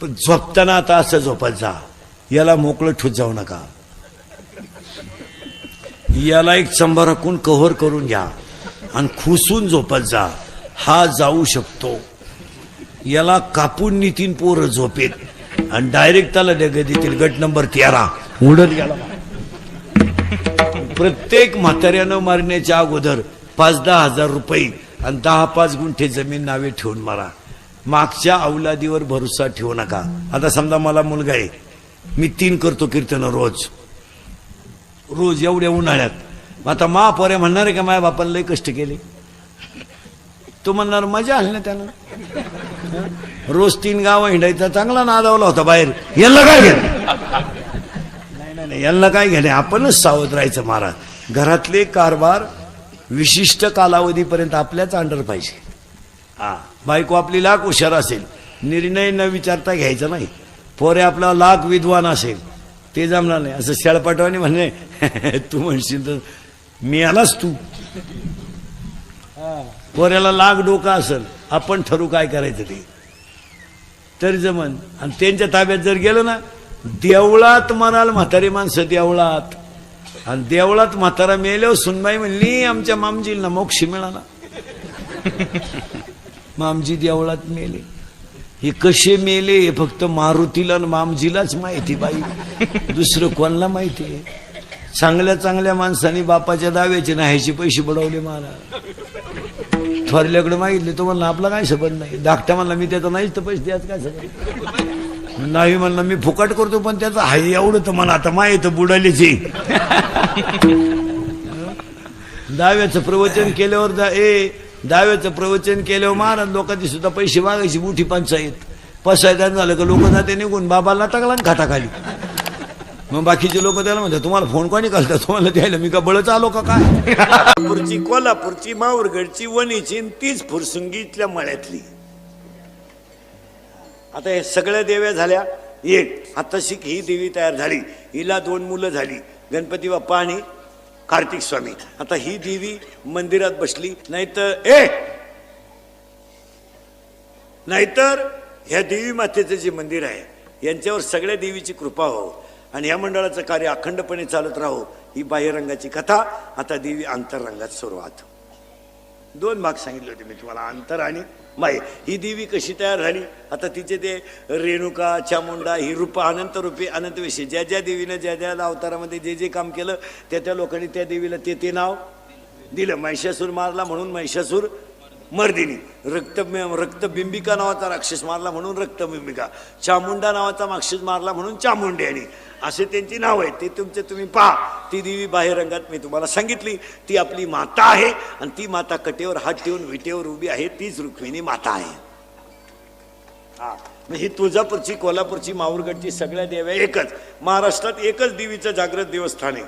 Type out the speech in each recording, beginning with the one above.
पण झोपताना आता असं झोपत जा. याला मोकळं ठूत जाऊ नका. याला एक चंबा हकून कव्हर करून घ्या आणि खुसून झोपत जा. हा जाऊ शकतो. याला कापून नितीन पोर झोपेत. आणि डायरेक्ट त्याला डग देतील. गट नंबर तेरा. उडत गेला. प्रत्येक म्हाताऱ्यानं मारण्याच्या अगोदर पाच दहा हजार रुपये आणि दहा पाच गुंठे जमीन नावे ठेवून मारा. मागच्या अवलादीवर भरोसा ठेवू नका. आता समजा मला मुलगा आहे. मी तीन करतो कीर्तन रोज. रोज एवढ्या उन्हाळ्यात. मग आता महापोरे म्हणणार आहे का माझ्या बापाला लय कष्ट केले? तो म्हणणार मजा आली ना त्यानं. रोज तीन गावं हिंडायचा चांगला नादावला होता बाहेर. यांना काय घेणे? नाही नाही नाही यांना काय घेणे? आपणच सावध राहायचं महाराज. घरातले कारभार विशिष्ट कालावधीपर्यंत आपल्याच अंडर पाहिजे. हा. बायको आपली लाख हुशार असेल. निर्णय न विचारता घ्यायचा नाही. पोरे आपला लाख विद्वान असेल. ते जमणार नाही. असं शेळपाटवाने म्हणे तू म्हणशील तर मी आलास तू. पोऱ्याला लाख डोका असेल आपण ठरू काय करायचं ते? तरी जमन. आणि त्यांच्या ताब्यात जर गेलं ना देवळात म्हणाल म्हातारी माणसं देवळात. आणि देवळात म्हातारा मेल्यावर सुनबाई म्हणली आमच्या मामजीला मोक्ष मिळाला. मामजी देवळात मेले. हे कसे मेले हे फक्त मारुतीला आणि मामजीलाच माहिती बाई. दुसरं कोणाला माहिती आहे? चांगल्या चांगल्या माणसांनी बापाच्या दाव्याचे न्यायचे पैसे बुडवले मला थोरल्याकडे मागितले तो म्हणला आपला काय संबंध नाही? धाकट्या म्हणला मी त्याचा नाहीच तर पैसे द्यायचं काय संबंध? नाही म्हणलं मी फुकट करतो पण त्याचं हाय एवढं तर मला आता माहीत बुडालीच दाव्याचं प्रवचन केल्यावर दा ए दाव्याचं प्रवचन केल्यावर महाराज लोकांची सुद्धा पैसे मागायची मोठी पंचायत. पसायदान झालं का लोक जाते निघून बाबाला टाकला ना खाटाखाली. मग बाकीचे लोक त्याला म्हणतात तुम्हाला फोन कोणी करतात तुम्हाला द्यायला मी का बळच आलो का काय? कोल्हापूरची कोल्हापूरची माहूरगडची वणीची तीच फुरसुंगीतल्या मळ्यातली. आता हे सगळ्या देव्या झाल्या. एक आता शिक ही देवी तयार झाली. हिला दोन मुलं झाली. गणपती बाप्पा आणि कार्तिक स्वामी. आता ही देवी मंदिरात बसली नाहीतर ए! नाहीतर ह्या देवी मातेचं जे मंदिर आहे यांच्यावर सगळ्या देवीची कृपा हो. आणि या मंडळाचं कार्य अखंडपणे चालत राहो ही बाह्यरंगाची कथा. आता देवी आंतररंगात सुरुवात. दोन भाग सांगितले होते मी तुम्हाला अंतर आणि माय. ही देवी कशी तयार झाली? आता तिचे ते रेणुका चामुंडा ही रूप अनंत रूपी अनंतविषयी ज्या ज्या देवीनं ज्या ज्या अवतारामध्ये जे जे काम केलं त्या त्या लोकांनी त्या देवीला ते ते नाव दिलं. महिषासूर मारला म्हणून महिषासूर मर्दिनी. रक्त रक्तबिंबिका नावाचा राक्षस मारला म्हणून रक्तबिंबिका. चामुंडा नावाचा राक्षस मारला म्हणून चामुंड्यानी असे त्यांची नाव आहेत. ते तुमचे तुम्ही पहा. ती देवी बाह्यरंगात मी तुम्हाला सांगितली. ती आपली माता आहे आणि ती माता कटेवर हात ठेवून विटेवर उभी आहे. तीच रुक्मिणी माता आहे. हा. ही तुळजापूरची कोल्हापूरची माहूरगडची सगळ्या देव्या एकच. महाराष्ट्रात एकच देवीचं जागृत देवस्थान आहे.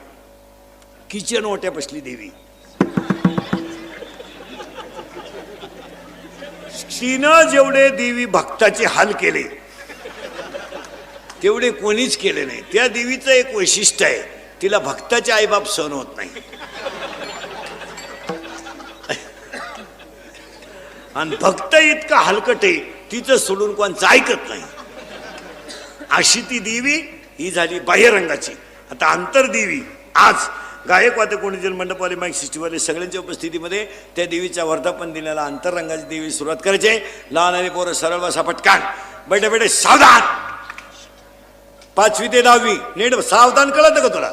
किचन ओट्या बसली देवी. तिनं जेवढे देवी भक्ताचे हाल केले तेवढे कोणीच केले नाही. त्या देवीचं एक वैशिष्ट्य आहे तिला भक्ताचे आईबाप सहन होत नाही. आणि भक्त इतका हलकट आहे तिचं सोडून कोणचं ऐकत नाही. अशी ती देवी ही झाली बाह्यरंगाची. आता आंतरदेवी आज गायकवाद कोणी मंडपवाले माईक सिस्टीवाले सगळ्यांच्या उपस्थितीमध्ये त्या देवीचा वर्धापन दिल्याला आंतररंगाची देवी सुरुवात करायची आहे. लहान आणि पोरं सरळ बसा पटकान. बैठे बैठे सावधान! पाचवी ते दहावी. नीट सावधान कळत का तुला.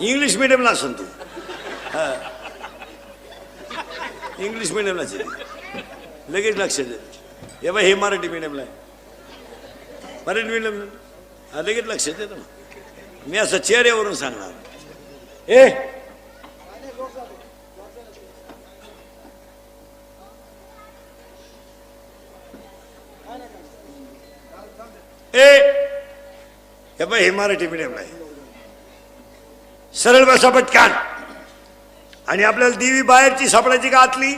इंग्लिश मिडियमला असून तू. इंग्लिश मिडियमलाच लगेच लक्ष दे. हे हे मराठी मिडियमला आहे. मराठी मिडियम हा लगेच लक्ष दे ना मी असं चेहऱ्यावरून सांगणार. ए! ए! हे पण हे मराठी मिडियमला आहे. सरळ बसा पटकान. आणि आपल्याला देवी बाहेरची सापडायची का आतली?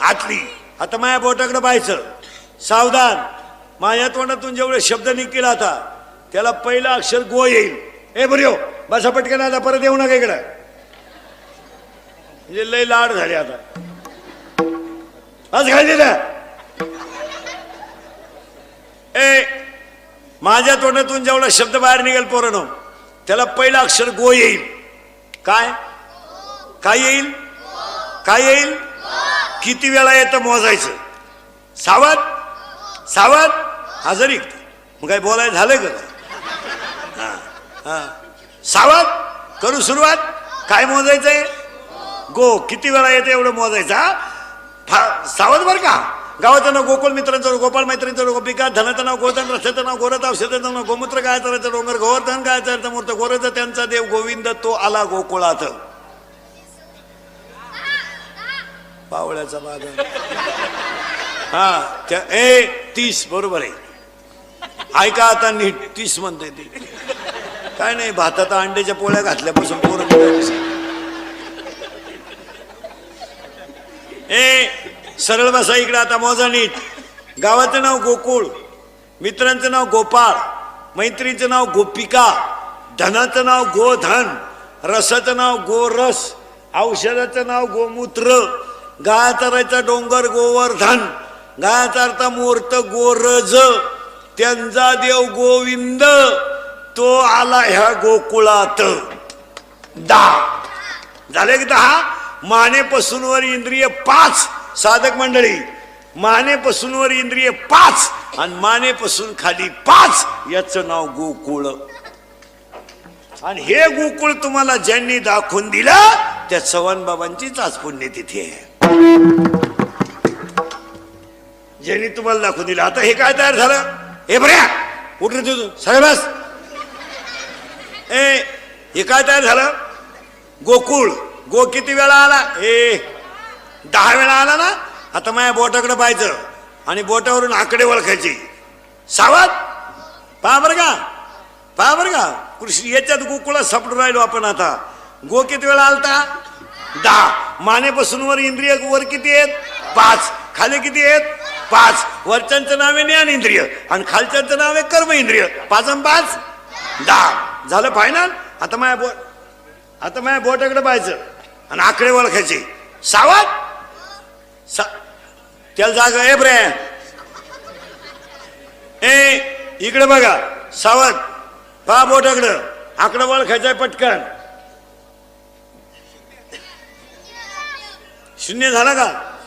आतली. आता माझ्या बोटाकडे पाहायचं. सावधान. माझ्या तोंडातून जेवढे शब्द निघतील आता त्याला पहिलं अक्षर गो येईल. हे बरं बसा पटकन आता परत येऊ नका इकडं. म्हणजे लय लाड झाले आता. आज घालली ना ए माझ्या तोंडातून जेवढा शब्द बाहेर निघेल पोरानो त्याला पहिलं अक्षर गो येईल. काय? काय येईल? काय येईल? किती वेळा येतं मोजायचं? सावध? सावध? हजरी मग काय बोलाय झालं का? हां हां. सावध? करू सुरुवात? काय मोजायचंय? गो. किती वेळा येते एवढं मोजायचं हा? फा- सावध बर का? गावाचं नाव गोकुल मित्रांचं नाव गोपाळ मैत्रींचं नाव गोपिका धनाचं नाव गोधन रस्त्याचं नाव गोरताव शेताचं नाव गोमूत्र गायचं डोंगर गोवर्धन गायचं मूर्त गोरथ त्यांचा देव गोविंद तो आला गोकुळात. पावळ्याचा बाग हा त्या ए तीस बरोबर आहे. ऐका आता नीट तीस म्हणते ती. काय नाही भातात अंड्याच्या पोळ्या घातल्यापासून पोरं ए सरळ बसा इकडे आता मोजा नीट गावाचं नाव गोकुळ मित्रांचं नाव गोपाळ मैत्रीचं नाव गोपिका धनाचं नाव गोधन रसाचं नाव गोरस औषधाचं नाव गोमूत्र गाय चरायचा डोंगर गोवर्धन गाय चरता मूर्त गोरज त्यांचा देव गोविंद तो आला ह्या गोकुळात. दहा झाले की दहा? मानेपासूनवर इंद्रिय पाच. साधक मंडळी मानेपासून वर इंद्रिय पाच आणि मानेपासून खाली पाच याचं नाव गोकुळ. आणि हे गोकुळ तुम्हाला ज्यांनी दाखवून दिलं त्या चव्हाण बाबांचीच आज पुण्यतिथी आहे. ज्यांनी तुम्हाला दाखवून दिलं. आता हे काय तयार झालं? हे बऱ्या उठ तुझ तुझं साहेबास ए हे काय तयार झालं? गोकुळ. गो किती वेळा आला? ए दहा वेळा आला ना आता माझ्या बोटाकडे पाहायचं आणि बोटावरून आकडे ओळखायचे. सावध! पहा बरं का पहा बरं का कृषी याच्यात गोकुळात सापडून राहिलो आपण आता. गो किती वेळा आलता? दहा. मानेपासून वर इंद्रिय वर किती आहेत? पाच. खाली किती आहेत? पाच. वरच्यांचं नाव आहे ज्ञान इंद्रिय आणि खालच्यांचं नाव आहे कर्म इंद्रिय. पाच आणि पाच? दहा. झालं फायनल आता माझ्या बोट आता माझ्या बोटाकडे पाहायचं आणि आकडे ओळखायचे. सावध! त्याला जागा ए ब्रे. ए इकडे बघा. सावध. पा बोटाकडं. आकडं ओळखायचंय पटकन. शून्य झाला का?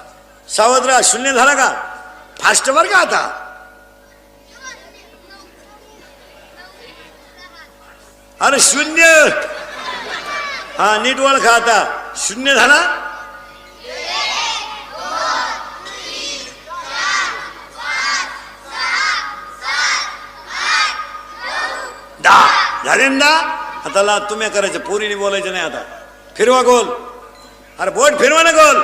सावध राहा. शून्य झाला का? फास्ट बर का आता? अरे शून्य! हा नीट ओळखा आता. शून्य झाला? दहा झाले ना आता ला तुम्ही करायचं पोरीने बोलायचं नाही आता. फिरवा गोल. अरे बोट फिरवा ना गोल.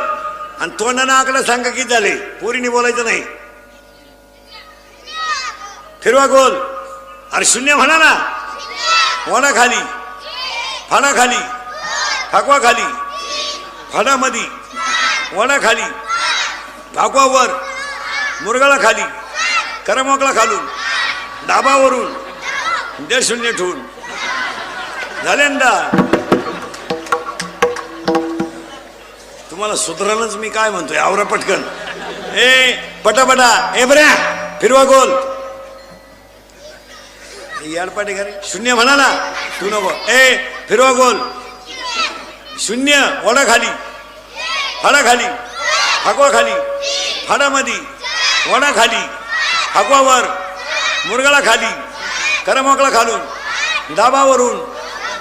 आणि तोंडानं आकडा सांगा किती झाले? पोरीने बोलायचं नाही. फिरवा गोल. अरे शून्य म्हणा ना. वना खाली. फाना खाली. फाकवा खाली. फानामधी वना खाली. फाकवा वर. मुरगाळा खाली. करमोकळा खालून. डाबावरून दे शून्य ठेवून. झाल्यांदा तुम्हाला सुधारणच मी काय म्हणतोय? आवरा पटकन. ए पटापटा. ए बऱ्या. फिरवा गोल. याडपाटे घरी. शून्य म्हणा ना तू नको. ए फिरवा गोल. शून्य. वडा खाली. फाडा खाली. फाकवा खाली. फाडामध्ये. वडा खाली. फाकवावर मुरगाळा खाली. करमोकळा खालून दाबावरून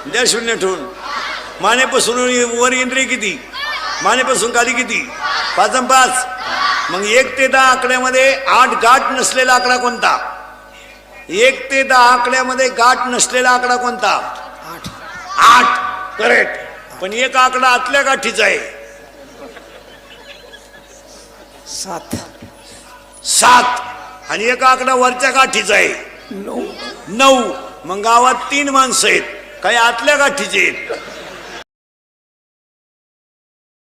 द्या शून्य ठेवून. मानेपासून वर इंद्रिय किती? मानेपासून खाली किती? पाच पाच. मग एक ते दहा आकड्यामध्ये आठ गाठ नसलेला आकडा कोणता? एक ते दहा आकड्यामध्ये गाठ नसलेला आकडा कोणता? आठ. करेक्ट. पण एक आकडा आतल्या गाठीचा आहे. सात. सात. आणि एक आकडा वरच्या गाठीचा आहे. नऊ. नऊ. मग गावात तीन माणसं आहेत. काही आतल्या गाठीचे आहेत.